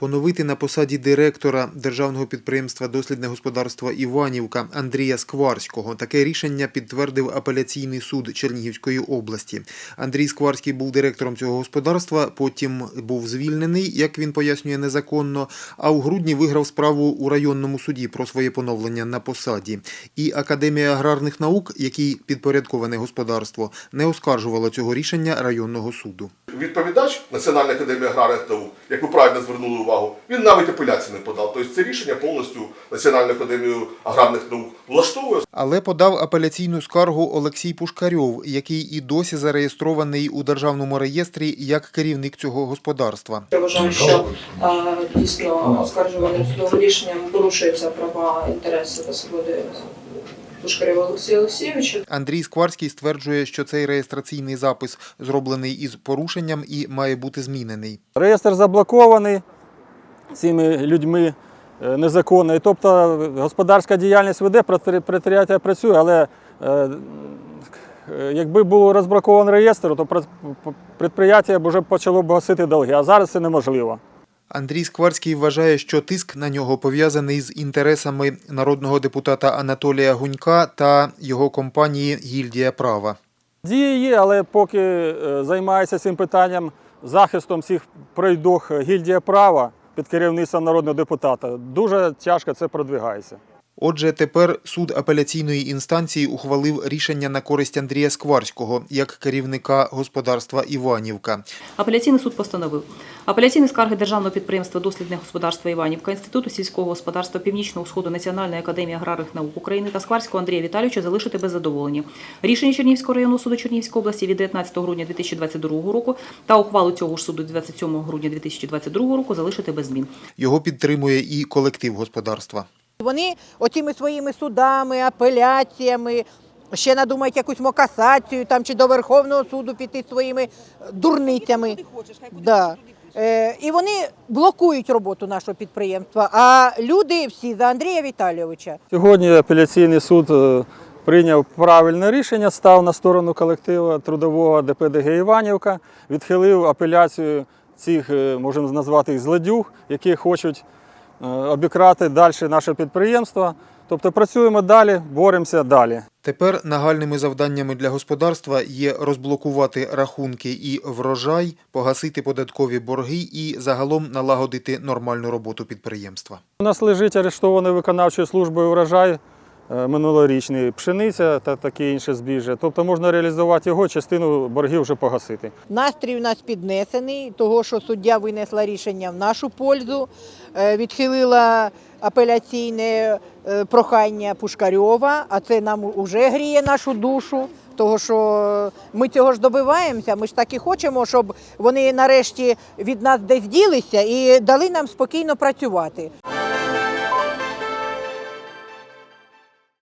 Поновити на посаді директора державного підприємства Дослідне господарство Іванівка Андрія Скварського. Таке рішення підтвердив апеляційний суд Чернігівської області. Андрій Скварський був директором цього господарства, потім був звільнений, як він пояснює, незаконно. А у грудні виграв справу у районному суді про своє поновлення на посаді. І Академія аграрних наук, якій підпорядковане господарство, не оскаржувала цього рішення районного суду. Відповідач Національної академії аграрних наук, як ви правильно звернули увагу, він навіть апеляції не подав. Тобто це рішення повністю Національну академію аграрних наук влаштовує. Але подав апеляційну скаргу Олексій Пушкарьов, який і досі зареєстрований у державному реєстрі як керівник цього господарства. Я вважаю, що дійсно оскаржуваним судовим рішенням порушуються права, інтереси та свободи Пушкарєва Олексія Олексійовича. Андрій Скварський стверджує, що цей реєстраційний запис зроблений із порушенням і має бути змінений. Реєстр заблокований цими людьми е, незаконно. І Тобто господарська діяльність веде, предприятие працює, але е, е, якби було розблокований реєстр, то б вже почало б гасити долги, а зараз це неможливо. Андрій Скварський вважає, що тиск на нього пов'язаний з інтересами народного депутата Анатолія Гунька та його компанії Гільдія права. Дії є, але поки е, займається цим питанням захистом всіх пройдох гільдія права під керівництвом народного депутата, дуже тяжко це продвигається. Отже, тепер суд апеляційної інстанції ухвалив рішення на користь Андрія Скварського як керівника господарства Іванівка. Апеляційний суд постановив апеляційні скарги державного підприємства Дослідне господарство Іванівка, Інституту сільського господарства Північного Сходу Національної академії аграрних наук України та Скварського Андрія Віталійовича залишити без задоволення. Рішення Чернігівського районного суду Чернігівської області від 19 грудня 2022 року та ухвалу цього ж суду 27 грудня 2022 року залишити без змін. Його підтримує і колектив господарства. Вони оцими своїми судами, апеляціями ще надумають якусь мокасацію там чи до Верховного суду піти своїми дурницями. Да. Е, і вони блокують роботу нашого підприємства. А люди всі за Андрія Віталійовича. Сьогодні апеляційний суд е, прийняв правильне рішення, став на сторону колективу трудового ДПДГ Іванівка, відхилив апеляцію цих, е, можемо назвати їх злодюг, які хочуть е, обікрати далі наше підприємство. Тобто працюємо далі, боремося далі. Тепер нагальними завданнями для господарства є розблокувати рахунки і врожай, погасити податкові борги і загалом налагодити нормальну роботу підприємства. У нас лежить арештований виконавчою службою урожай е, минулорічний, пшениця та таке інше збіжжя. Тобто можна реалізувати його, частину боргів вже погасити. Настрій у нас піднесений, того, що суддя винесла рішення в нашу пользу, е, відхилила апеляційне е, прохання Пушкарьова, а це нам вже гріє нашу душу. Того, що ми цього ж добиваємося, ми ж так і хочемо, щоб вони нарешті від нас десь ділися і дали нам спокійно працювати.